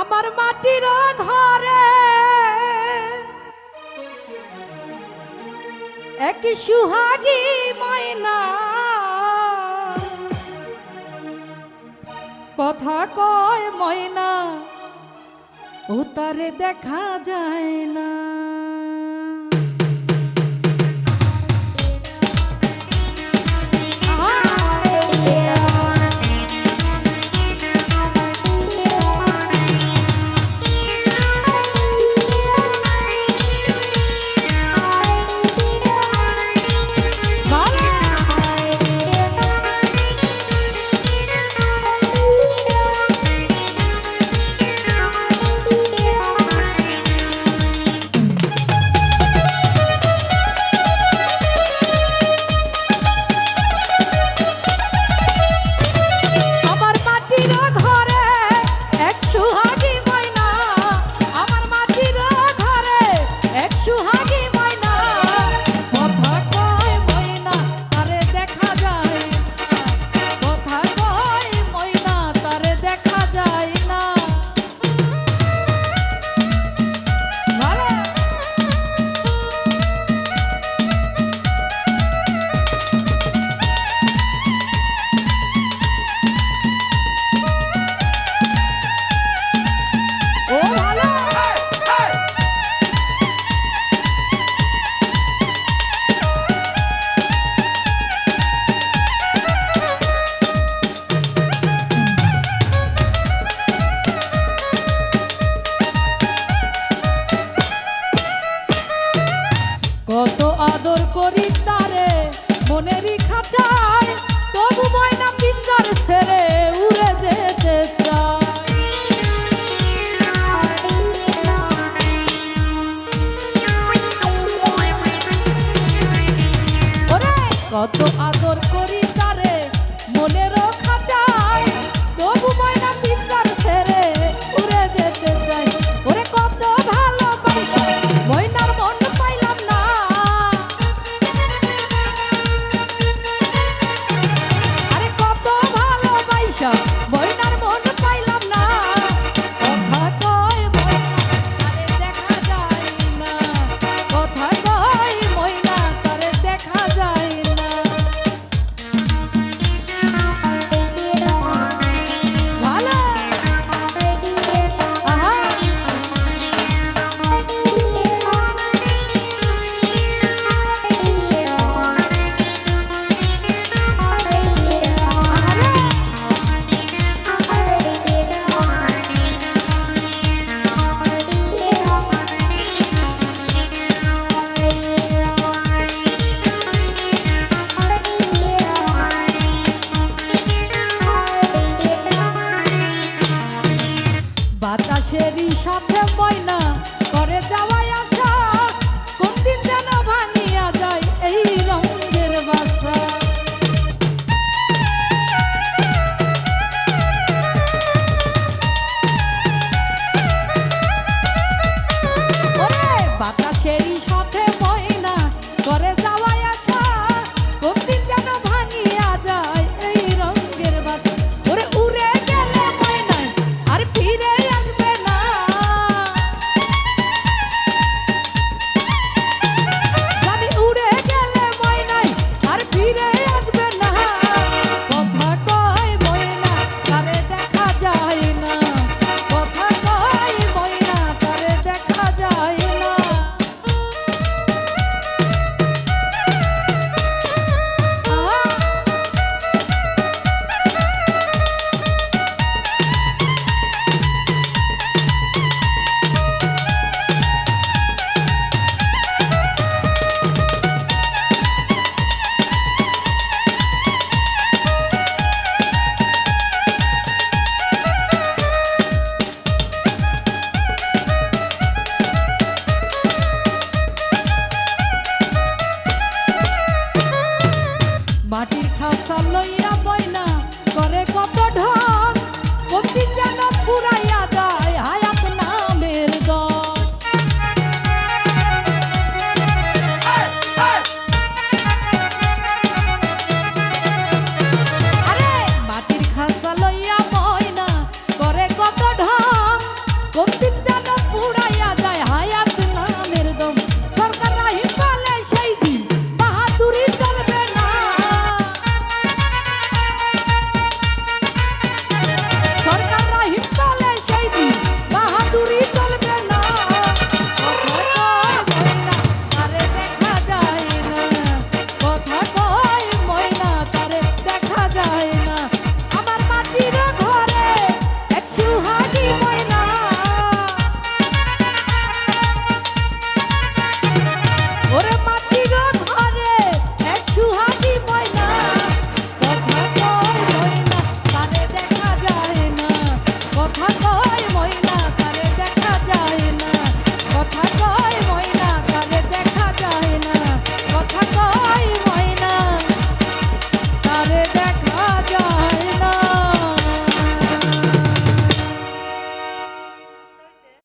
আমার মাটির ঘরে। এক সুহাগী ময়না। কথা কয় ময়না ও তারে দেখা যায় না। খাঁচায় তবু ময়না ছেড়ে উড়ে যেতে চায় কত আদর করি তারে মনের খাঁচায় তবু ময়না পিঞ্জার ছেড়ে উড়ে যেতে চাই। বাতাসেরই সাথে ময়না